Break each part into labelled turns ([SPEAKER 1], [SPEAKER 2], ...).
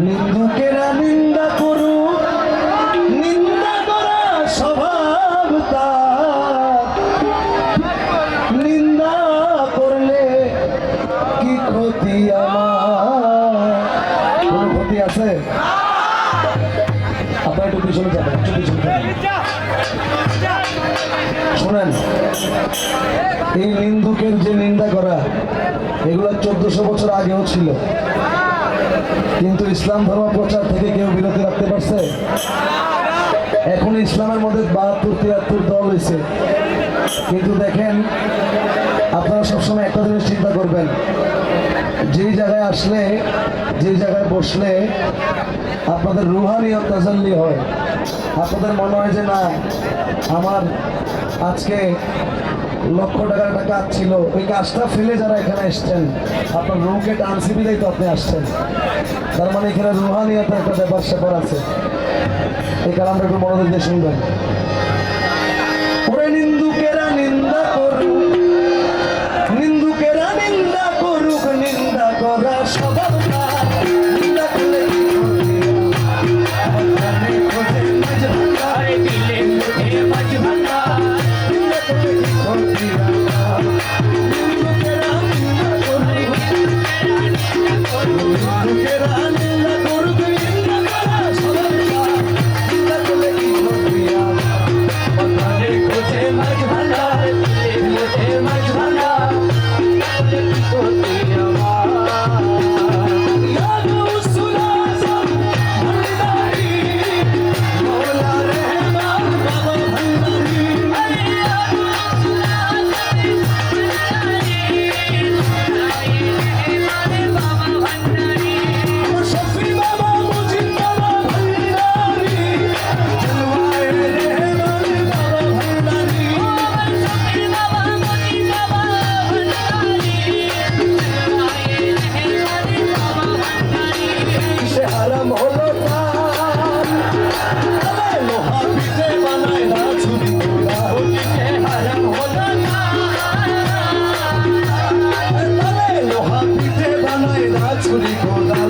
[SPEAKER 1] নিন্দুকেরা নিন্দা করু নিন্দা করা নিন্দা করলে কি ক্ষতি আমার? ক্ষতি আছে? আপনার একটু পিছনে শোনেন, এই নিন্দুকের যে নিন্দা করা, এগুলো চোদ্দশো বছর আগেও ছিল। কিন্তু ইসলাম ধর্ম প্রচার থেকে কেউ বিরতি রাখতে পারছে? এখন ইসলামের মধ্যে বাহাত্তর, তিয়াত্তর দল হয়েছে কিন্তু দেখেন, আপনারা সবসময় একটা জিনিস চিন্তা করবেন। যেই জায়গায় আসলে, যেই জায়গায় বসলে আপনাদের রুহানিয়ত তাজাল্লি হয়। আপনাদের মনে হয় যে না, আমার আজকে লক্ষ টাকার একটা কাজ ছিল। ওই কাজটা ফেলে যারা এখানে এসছেন, আপনার রুমকে টানসি বিদায় তো আপনি আসছেন। তার মানে এখানে রুহানিয়তের একটা ব্যাপার স্যাপার আছে। এই কারণটা একটু মনোযোগ দিয়ে শুনবেন। ওরে নিন্দুকেরা নিন্দা করুক Oh.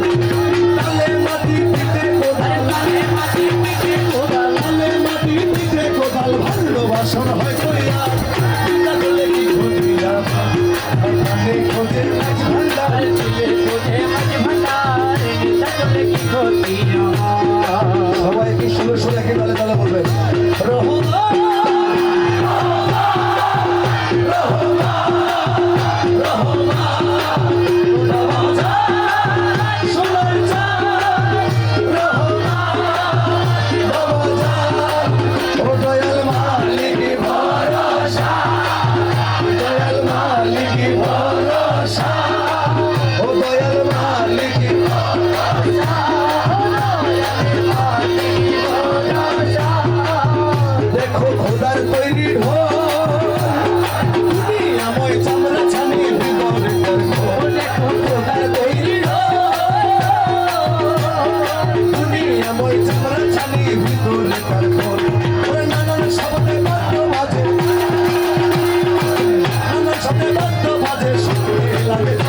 [SPEAKER 1] বাদ্য